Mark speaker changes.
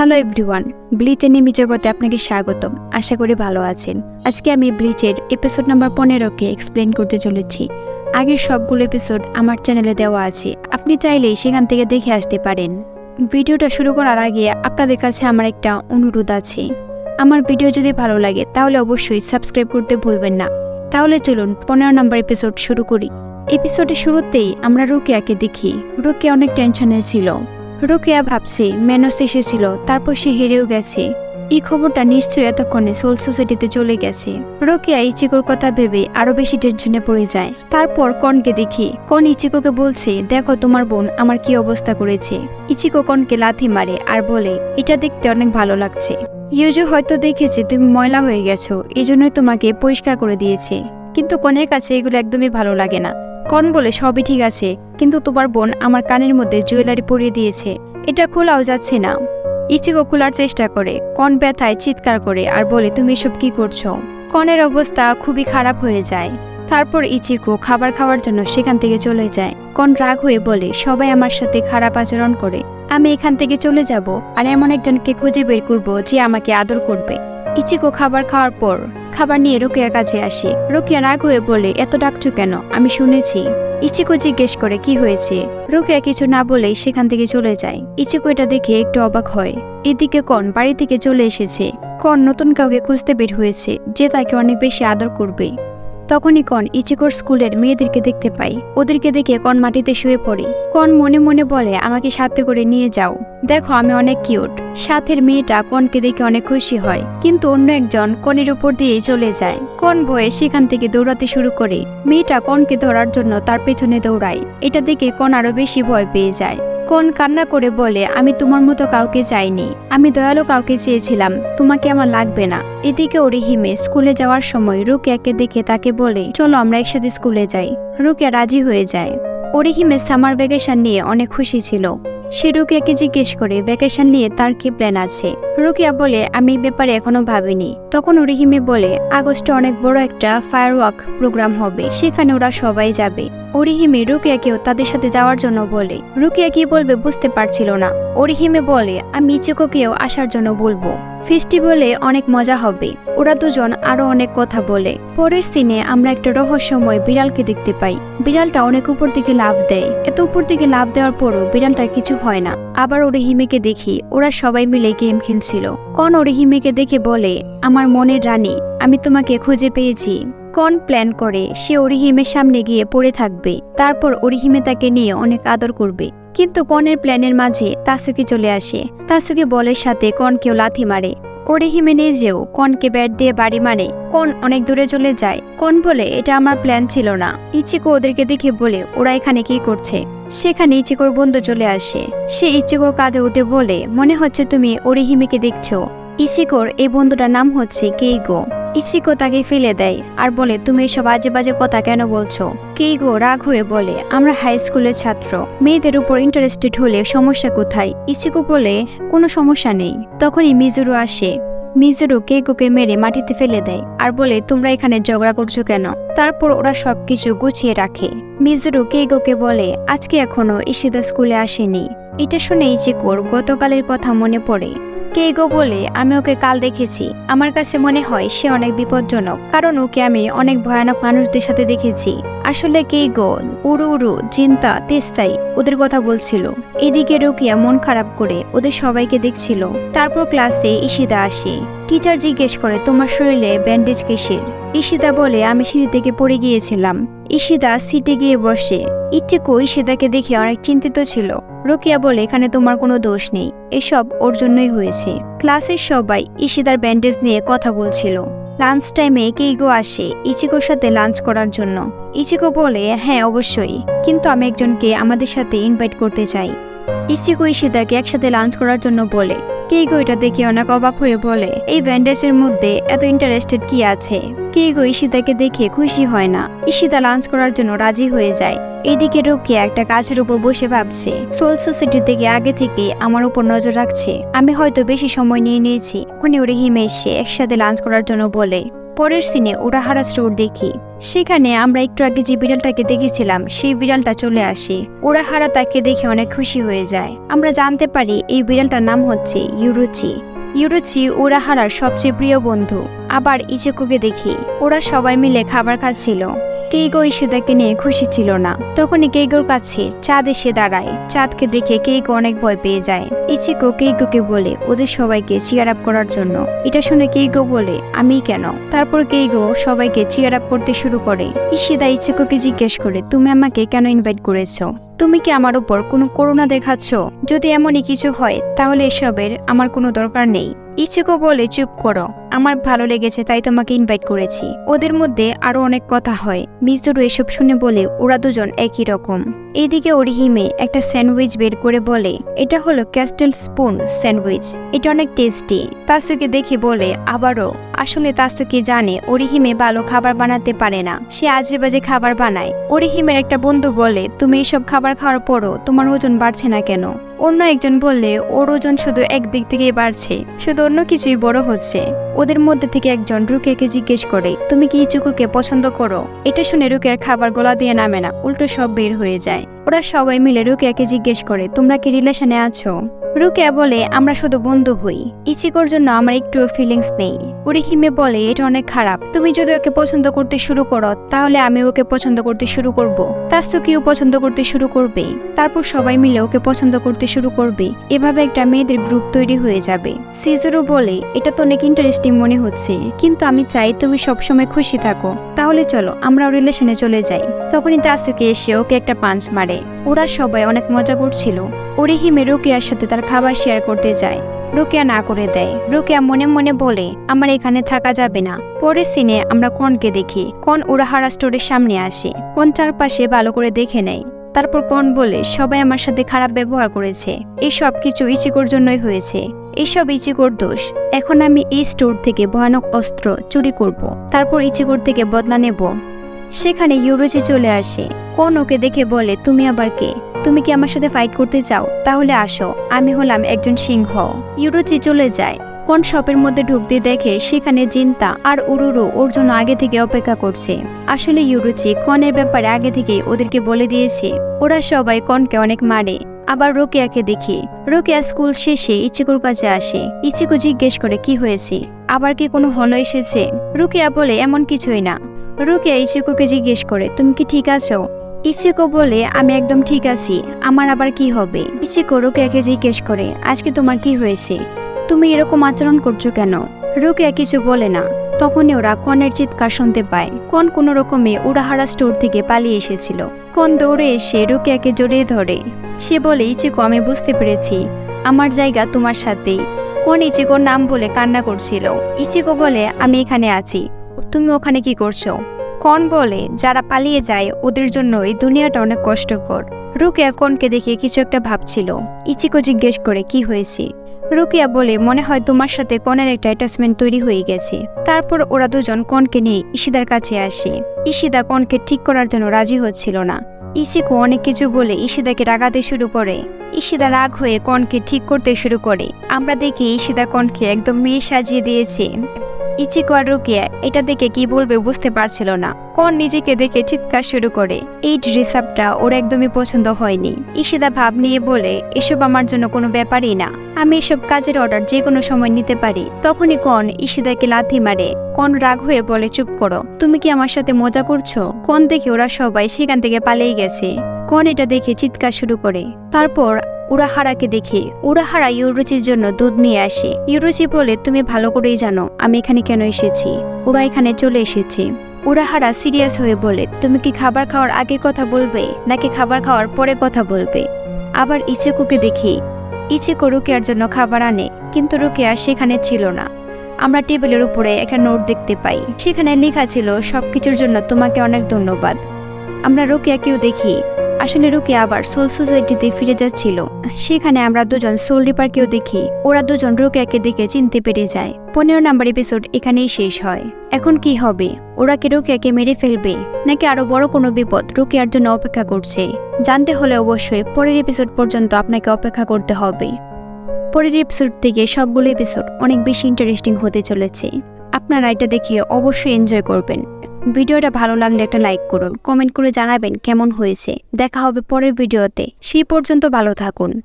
Speaker 1: Hello everyone bleach enemy জগতে আপনাকে স্বাগতম। আশা করি ভালো আছেন। আজকে আমি ব্লিচের এপিসোড নাম্বার পনেরোকে এক্সপ্লেন করতে চলেছি। আগের সবগুলো এপিসোড আমার চ্যানেলে দেওয়া আছে। আপনি চাইলেই সেখান থেকে দেখে আসতে পারেন। ভিডিওটা শুরু করার আগে আপনাদের কাছে আমার একটা অনুরোধ আছে। আমার ভিডিও যদি ভালো লাগে, তাহলে অবশ্যই সাবস্ক্রাইব করতে ভুলবেন না। তাহলে চলুন পনেরো নম্বর এপিসোড শুরু করি। এপিসোডের শুরুতেই আমরা রুকিয়াকে দেখি। রুকিয়া অনেক টেনশনে ছিল। রোকেয়া ভাবছে ম্যানস এসেছিল, তারপর সে হেরেও গেছে। এই খবরটা নিশ্চয়ই এতক্ষণে সোল সোসাইটিতে চলে গেছে। রোকেয়া ইচিকোর কথা ভেবে আরও বেশি টেনশনে পড়ে যায়। তারপর কনকে দেখি, কন ইচিকোকে বলছে, দেখো তোমার বোন আমার কি অবস্থা করেছে। ইচিকো কনকে লাথি মারে আর বলে, এটা দেখতে অনেক ভালো লাগছে। ইউজু হয়তো দেখেছে তুমি ময়লা হয়ে গেছো এই জন্যই তোমাকে পরিষ্কার করে দিয়েছে। কিন্তু কনের কাছে এগুলো একদমই ভালো লাগে না। কন বলে, সবই ঠিক আছে কিন্তু তোমার বোন আমার কানের মধ্যে জুয়েলারি পরিয়ে দিয়েছে। এটা খোলাও যাচ্ছে না। ইচিকো খোলার চেষ্টা করে। কন ব্যথায় চিৎকার করে আর বলে, তুমি এসব কি করছ? কনের অবস্থা খুবই খারাপ হয়ে যায়। তারপর ইচিকো খাবার খাওয়ার জন্য সেখান থেকে চলে যায়। কন রাগ হয়ে বলে, সবাই আমার সাথে খারাপ আচরণ করে। আমি এখান থেকে চলে যাব আর এমন একজনকে খুঁজে বের করব যে আমাকে আদর করবে। ইচিকো খাবার খাওয়ার পর খাবার নিয়ে রোকিয়ার কাছে আসে। রোকিয়া রাগ হয়ে বলে, এত ডাকছো কেন? আমি শুনেছি। ইচিকো জিজ্ঞেস করে, কি হয়েছে? রোকিয়া কিছু না বলেই সেখান থেকে চলে যায়। ইচিকো এটা দেখে একটু অবাক হয়। এদিকে কন বাড়ি থেকে চলে এসেছে। কন নতুন কাউকে খুঁজতে বের হয়েছে, যে তাকে অনেক বেশি আদর করবে। তখনই কন ইচিকোর স্কুলের মেয়েদেরকে দেখতে পাই। ওদেরকে দেখে কন মাটিতে শুয়ে পড়ে। কন মনে মনে বলে, আমাকে সাথে করে নিয়ে যাও। দেখো আমি অনেক কিউট। সাথের মেয়েটা কনকে দেখে অনেক খুশি হয়। কিন্তু অন্য একজন কনের উপর দিয়েই চলে যায়। কন ভয়ে সেখান থেকে দৌড়াতে শুরু করে। মেয়েটা কনকে ধরার জন্য তার পেছনে দৌড়ায়। এটা দেখে কন আরও বেশি ভয় পেয়ে যায়। কোন কান্না করে বলে, আমি তোমার মতো কাউকে চাইনি। আমি দয়ালু কাউকে চেয়েছিলাম। তোমাকে আমার লাগবে না। এদিকে ওরিহিমে স্কুলে যাওয়ার সময় রুকিয়াকে দেখে তাকে বলে, চলো আমরা একসাথে স্কুলে যাই। রুকিয়া রাজি হয়ে যায়। ওরিহিমে সামার ভ্যাকেশন নিয়ে অনেক খুশি ছিল। সে রুকিয়াকে জিজ্ঞেস করে, ভ্যাকেশন নিয়ে তার কি প্ল্যান আছে? রুকিয়া বলে, আমি ব্যাপারে এখনও ভাবিনি। তখন রিহিমে বলে, আগস্টে অনেক বড় একটা ফায়ার ফায়ারওয়ার্ক প্রোগ্রাম হবে, সেখানে ওরা সবাই যাবে। অরিহিমে রুকিয়াকেও তাদের সাথে যাওয়ার জন্য বলে। রুকিয়া কি বলবে বুঝতে পারছিল না। অরিহিমে বলে, আমি ইচুকোকেও আসার জন্য বলব। ফেস্টিভ্যালে অনেক মজা হবে। ওরা দুজন আরও অনেক কথা বলে। পরের সিনে আমরা একটা রহস্যময় বিড়ালকে দেখতে পাই। বিড়ালটা অনেক উপর দিকে লাভ দেয়। এত উপর দিকে লাভ দেওয়ার পরও বিড়ালটার কিছু হয় না। আবার ওরিহিমেকে দেখি। ওরা সবাই মিলে গেম খেলছিল। কন ওরিহিমেকে দেখে বলে, আমার মনের রানী, আমি তোমাকে খুঁজে পেয়েছি। কন প্ল্যান করে, সে অরিহিমের সামনে গিয়ে পড়ে থাকবে। তারপর অরিহিমে তাকে নিয়ে অনেক আদর করবে। কিন্তু কনের প্ল্যানের মাঝে তাসুকি চলে আসে। তাসুকি বলের সাথে কনকেও লাথি মারে। ওরেহিমে নিজেও কনকে ব্যাট দিয়ে বাড়ি মারে। কন অনেক দূরে চলে যায়। কন বলে, এটা আমার প্ল্যান ছিল না। ইচিকো ওদেরকে দেখে বলে, ওরা এখানে কি করছে? সেখানে ইচিকোর বন্ধু চলে আসে। সে ইচিকোর কাঁধে উঠে বলে, মনে হচ্ছে তুমি ওরিহিমিকে দেখছ। ইচিকোর এই বন্ধুটার নাম হচ্ছে কেইগো। ইসিকো তাকে ফেলে দেয় আর বলে, তুমি এসব আজে বাজে কথা কেন বলছো? কেইগো রাগ হয়ে বলে, আমরা হাই স্কুলের ছাত্র। মেয়েদের উপর ইন্টারেস্টেড হলে সমস্যা কোথায়? ইসিকো বলে, কোনো সমস্যা নেই। তখনই মিজুরু আসে। মিজুরু কেইগোকে মেরে মাটিতে ফেলে দেয় আর বলে, তোমরা এখানে ঝগড়া করছ কেন? তারপর ওরা সবকিছু গুছিয়ে রাখে। মিজুরু কেইগোকে বলে, আজকে এখনও ইশিদা স্কুলে আসেনি। এটা শুনে ইচিকোর গতকালের কথা মনে পড়ে। কেইগো বলে আমি ওকে কাল দেখেছি। আমার কাছে মনে হয় সে অনেক বিপজ্জনক, কারণ ওকে আমি অনেক ভয়ানক মানুষদের সাথে দেখেছি। আসলে কেইগো উড়ু উড়ু চিন্তা তেস্তাই ওদের কথা বলছিল। এদিকে রুকিয়া মন খারাপ করে ওদের সবাইকে দেখছিল। তারপর ক্লাসে ইশিদা আসে। টিচার জিজ্ঞেস করে, তোমার শরীরে ব্যান্ডেজ কিসের? ইশিদা বলে, আমি সিঁড়ি থেকে পড়ে গিয়েছিলাম। ইশিদা সিটে গিয়ে বসে। ইচ্ছে ইচ্ছেকো ইশিদাকে দেখে অনেক চিন্তিত ছিল। রোকিয়া বলে, এখানে তোমার কোনো দোষ নেই। এসব ওর জন্যই হয়েছে। ক্লাসের সবাই ইশিদার ব্যান্ডেজ নিয়ে কথা বলছিল। লাঞ্চ টাইমে কেইগো আসে ইচিকোর সাথে লাঞ্চ করার জন্য। ইচিকো বলে হ্যাঁ অবশ্যই। কিন্তু আমি একজনকে আমাদের সাথে ইনভাইট করতে চাই। ইচিকো ইশিদাকে একসাথে লাঞ্চ করার জন্য বলে কেইগো এটা দেখে অনেক অবাক হয়ে বলে, এই ব্যান্ডেজের মধ্যে এত ইন্টারেস্টেড কি আছে? কেইগো ঈশিতাকে দেখে খুশি হয় না। ঈশিতা লাঞ্চ করার জন্য রাজি হয়ে যায়। এদিকে রোকিয়া একটা কাজের উপর বসে ভাবছে। সোল সোসাইটি থেকে আগে থেকে আমার উপর নজর রাখছে। আমি হয়তো বেশি সময় নিয়ে নিয়েছি। ওখানে ওরে হিমে এসে একসাথে লাঞ্চ করার জন্য বলে পরের সিনে ওরাহারা স্টোর দেখি। সেখানে আমরা একটু আগে যে বিড়ালটাকে দেখেছিলাম, সেই বিড়ালটা চলে আসে। ওরাহারা তাকে দেখে অনেক খুশি হয়ে যায়। আমরা জানতে পারি এই বিড়ালটার নাম হচ্ছে ইউরুচি। ইউরুচি ওরাহারার সবচেয়ে প্রিয় বন্ধু। আবার ইচেকুকে দেখি। ওরা সবাই মিলে খাবার খাচ্ছিল। কেইগো ইশিদাকে নিয়ে খুশি ছিল না। তখনই কেইগোর কাছে চাঁদ এসে দাঁড়ায়। চাঁদকে দেখে কেইগো অনেক ভয় পেয়ে যায়। ইচিকো কেইগোকে বলে, ওদের সবাইকে চিয়ার আপ করার জন্য। এটা শুনে কেইগো বলে, আমি কেন? তারপর কেইগো সবাইকে চিয়ার আপ করতে শুরু করে। ইশিদা ইচিকোকে জিজ্ঞেস করে, তুমি আমাকে কেন ইনভাইট করেছ? তুমি কি আমার উপর কোনো করুণা দেখাচ্ছ? যদি এমনই কিছু হয়, তাহলে এসবের আমার কোনো দরকার নেই। ইচ্ছুকো বলে চুপ করো। আমার ভালো লেগেছে, তাই তোমাকে ইনভাইট করেছি। ওদের মধ্যে আরও অনেক কথা হয়। মিজদুরু এসব শুনে বলে, ওরা দুজন একই রকম। এইদিকে অরিহিমে একটা স্যান্ডউইচ বের করে বলে, এটা হলো ক্যাস্টেল স্পুন স্যান্ডউইচ। এটা অনেক টেস্টি। তাসুকে দেখে বলে, আবারও? আসলে তাসুকে জানে অরিহিমে ভালো খাবার বানাতে পারে না। সে আজে বাজে খাবার বানায়। অরিহিমের একটা বন্ধু বলে, তুমি এইসব খাবার খাওয়ার পরও তোমার ওজন বাড়ছে না কেন? অন্য একজন বললে, ওর ওজন শুধু একদিক থেকেই বাড়ছে, শুধু অন্য কিছুই বড় হচ্ছে। ওদের মধ্যে থেকে একজন রুকেকে জিজ্ঞেস করে, তুমি কি ইচুকুকে পছন্দ করো? এটা শুনে রুকের খাবার গলা দিয়ে নামে না, উল্টো সব বের হয়ে যায়। ওরা সবাই মিলে রুকিয়াকে জিজ্ঞেস করে, তোমরা কি রিলেশনে আছো? রুকিয়া বলে, আমরা শুধু বন্ধু হই। ইচিকোর জন্য আমার একটু ফিলিংস নেই। উরিহিমে বলে, এটা অনেক খারাপ। তুমি যদি ওকে পছন্দ করতে শুরু করো, তাহলে আমি ওকে পছন্দ করতে শুরু করব। তাস্তুকিও পছন্দ করতে শুরু করবে। তারপর সবাই মিলে ওকে পছন্দ করতে শুরু করবে। এভাবে একটা মেয়েদের গ্রুপ তৈরি হয়ে যাবে। সিজুরু বলে, এটা তো অনেক ইন্টারেস্টিং মনে হচ্ছে। কিন্তু আমি চাই তুমি সবসময় খুশি থাকো। তাহলে চলো আমরাও রিলেশনে চলে যাই। তখনই তাসুকে এসে ওকে একটা পাঞ্চ মারে। ওরা সবাই অনেক মজা করছিল। ওরিহিমে রোকেয়ার সাথে তার খাবার শেয়ার করতে যায়। রোকেয়া না করে দেয়। রোকেয়া মনে মনে বলে, আমার এখানে থাকা যাবে না। পরের সিনে আমরা কনকে দেখি। কন উড়াহারা স্টোরের সামনে আসে। কন চারপাশে ভালো করে দেখে নেয়। তারপর কন বলে, সবাই আমার সাথে খারাপ ব্যবহার করেছে। এই সব কিছু ইচিকোর জন্যই হয়েছে। এইসব ইচিকোর দোষ। এখন আমি এই স্টোর থেকে ভয়ানক অস্ত্র চুরি করব। তারপর ইচিকোর থেকে বদলা নেব। সেখানে ইউরোচি চলে আসে। কোন ওকে দেখে বলে, তুমি আবার কে? তুমি কি আমার সাথে ফাইট করতে চাও? তাহলে আসো। আমি হলাম একজন সিংহ। ইউরোচি চলে যায়। কোন শপের মধ্যে ঢুকতে দেখে সেখানে জিন্তা আর উরুরু ওর জন্য আগে থেকে অপেক্ষা করছে। আসলে ইউরুচি কনের ব্যাপারে আগে থেকে ওদেরকে বলে দিয়েছে। ওরা সবাই কনকে অনেক মারে। আবার রোকেয়াকে দেখি। রোকেয়া স্কুল শেষে ইচিকুর কাছে আসে। ইচিকু জিজ্ঞেস করে, কি হয়েছে? আবার কি কোনো হলো এসেছে? রুকিয়া বলে, এমন কিছুই না। রুকিয়া ইচিকুকে জিজ্ঞেস করে, তুমি কি ঠিক আছো? ইচিকো বলে, আমি একদম ঠিক আছি, আমার আবার কি হবে? ইচিকো রুকিয়াকে জিজ্ঞেস করে, আজকে তোমার কি হয়েছে? তুমি এরকম আচরণ করছ কেন? রুকিয়া কিছু বলে না। তখনই ওরা কনের চিৎকার শুনতে পায়। কন কোনো রকমে উড়াহারা স্টোর থেকে পালিয়ে এসেছিল। কন দৌড়ে এসে রুকিয়াকে জড়িয়ে ধরে। সে বলে ইচিকো আমি বুঝতে পেরেছি, আমার জায়গা তোমার সাথেই। কোন ইচিকোর নাম বলে কান্না করছিল। ইচিকো বলে, আমি এখানে আছি, তুমি ওখানে কি করছ? কন বলে, যারা পালিয়ে যায় ওদের জন্য এই দুনিয়াটা অনেক কষ্টকর। রুকিয়া কনকে দেখে কিছু একটা ভাবছিল। ইচিকো জিজ্ঞেস করে, কি হয়েছে? রুকিয়া বলে, মনে হয় তোমার সাথে কনের একটা অ্যাটাচমেন্ট তৈরি হয়ে গেছে। তারপর ওরা দুজন কনকে নিয়ে ইশিদার কাছে আসে। ইশিদা কনকে ঠিক করার জন্য রাজি হচ্ছিল না। ইচিকো অনেক কিছু বলে ইশিদাকে রাগাতে শুরু করে। ইশিদা রাগ হয়ে কনকে ঠিক করতে শুরু করে। আমরা দেখি ইশিদা কনকে একদম মেয়ে সাজিয়ে দিয়েছে। ইচিকো আর রুকিয়া এটা দেখে কি বলবে বুঝতে পারছিল না। কন নিজেকে দেখে চিৎকার শুরু করে, এই ড্রেস আপটা ওর একদমই পছন্দ হয়নি। ইশিদা ভাব নিয়ে বলে, এসব আমার জন্য কোনো ব্যাপারই না। আমি এসব কাজের অর্ডার যে কোনো সময় নিতে পারি। তখনই কন ইশিদাকে লাথি মারে। কন রাগ হয়ে বলে, চুপ করো, তুমি কি আমার সাথে মজা করছ? কন দেখে ওরা সবাই সেখান থেকে পালিয়ে গেছে। কন এটা দেখে চিৎকার শুরু করে। তারপর উড়াহারাকে দেখে। উড়াহারা ইউরুচির জন্য দুধ নিয়ে আসে। ইউরুচি বলে, তুমি ভালো করেই জানো, আমি এখানে কেন এসেছি? ওরা এখানে চলে এসেছে। উড়াহারা সিরিয়াস হয়ে বলে, তুমি কি খাবার খাওয়ার আগে কথা বলবে, নাকি খাবার খাওয়ার পরে কথা বলবে? আবার ইচেকুকে দেখি। ইচেকো রুকিয়ার জন্য খাবার আনে, কিন্তু রুকিয়া সেখানে ছিল না। আমরা টেবিলের উপরে একটা নোট দেখতে পাই। সেখানে লেখা ছিল, সবকিছুর জন্য তোমাকে অনেক ধন্যবাদ। আমরা রুকিয়াকেও দেখি। আসলে রুকিয়া আবার সোল সোসাইটিতে ফিরে যাচ্ছিল। সেখানে আমরা দুজন সোল রিপারকেও দেখি। ওরা দুজন রুকিয়াকে দেখে চিনতে পেরে যায়। পনেরো নাম্বার এপিসোড এখানেই শেষ হয়। এখন কি হবে? ওরা কি রুকিয়াকে মেরে ফেলবে? নাকি আরও বড় কোনো বিপদ রুকিয়ার জন্য অপেক্ষা করছে? জানতে হলে অবশ্যই পরের এপিসোড পর্যন্ত আপনাকে অপেক্ষা করতে হবে। পরের এপিসোড থেকে সবগুলো এপিসোড অনেক বেশি ইন্টারেস্টিং হতে চলেছে। আপনারা এটা দেখিয়ে অবশ্যই এনজয় করবেন। ভিডিওটা ভালো লাগলে একটা লাইক করুন, কমেন্ট করে জানাবেন কেমন হয়েছে। দেখা হবে পরের ভিডিওতে। সেই পর্যন্ত ভালো থাকুন।